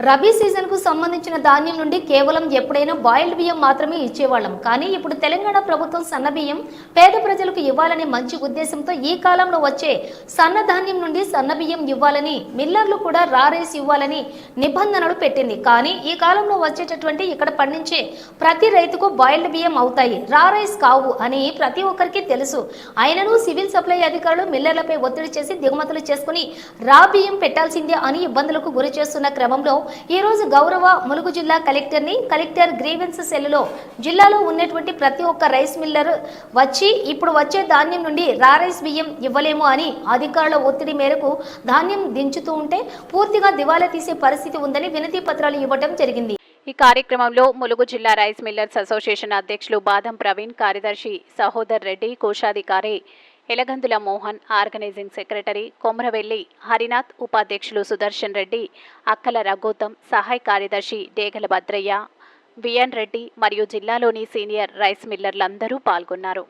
రబీ సీజన్కు సంబంధించిన ధాన్యం నుండి కేవలం ఎప్పుడైనా బాయిల్డ్ బియ్యం మాత్రమే ఇచ్చేవాళ్ళం. కానీ ఇప్పుడు తెలంగాణ ప్రభుత్వం సన్న బియ్యం పేద ప్రజలకు ఇవ్వాలనే మంచి ఉద్దేశంతో ఈ కాలంలో వచ్చే సన్న ధాన్యం నుండి సన్న బియ్యం ఇవ్వాలని మిల్లర్లు కూడా రా రైస్ ఇవ్వాలని నిబంధనలు పెట్టింది. కానీ ఈ కాలంలో వచ్చేటటువంటి ఇక్కడ పండించే ప్రతి రైతుకు బాయిల్డ్ బియ్యం అవుతాయి. రా రైస్ కావు అని ప్రతి ఒక్కరికి తెలుసు. అయినను సివిల్ సప్లై అధికారులు మిల్లర్లపై ఒత్తిడి చేసి దిగుమతులు చేసుకుని రా బియ్యం పెట్టాల్సిందే అని ఇబ్బందులకు గురి చేస్తున్న క్రమంలో ఈ రోజు గౌరవ ములుగు జిల్లా కలెక్టర్ని కలెక్టర్ గ్రీవెన్స్ సెల్లులో జిల్లాలో ఉన్నటువంటి ప్రతి ఒక్క రైస్ మిల్లర్ వచ్చి ఇప్పుడు వచ్చే ధాన్యం నుండి రా రైస్ బియ్యం ఇవ్వలేము అని అధికారుల ఒత్తిడి మేరకు ధాన్యం దించుతూ ఉంటే పూర్తిగా దివాలా తీసే పరిస్థితి ఉందని వినతి పత్రాలు ఇవ్వడం జరిగింది. ఈ కార్యక్రమంలో ములుగు జిల్లా రైస్ మిల్లర్స్ అసోసియేషన్ అధ్యక్షులు బాదం ప్రవీణ్ కార్యదర్శి సహోదర్ రెడ్డి కోశాధికారి ఎలగందుల మోహన్ ఆర్గనైజింగ్ సెక్రటరీ కొమ్రవెల్లి హరినాథ్ ఉపాధ్యక్షులు సుదర్శన్ రెడ్డి అక్కల రఘోతం సహాయ కార్యదర్శి డేగల భద్రయ్య విఎన్ రెడ్డి మరియు జిల్లాలోని సీనియర్ రైస్ మిల్లర్లందరూ పాల్గొన్నారు.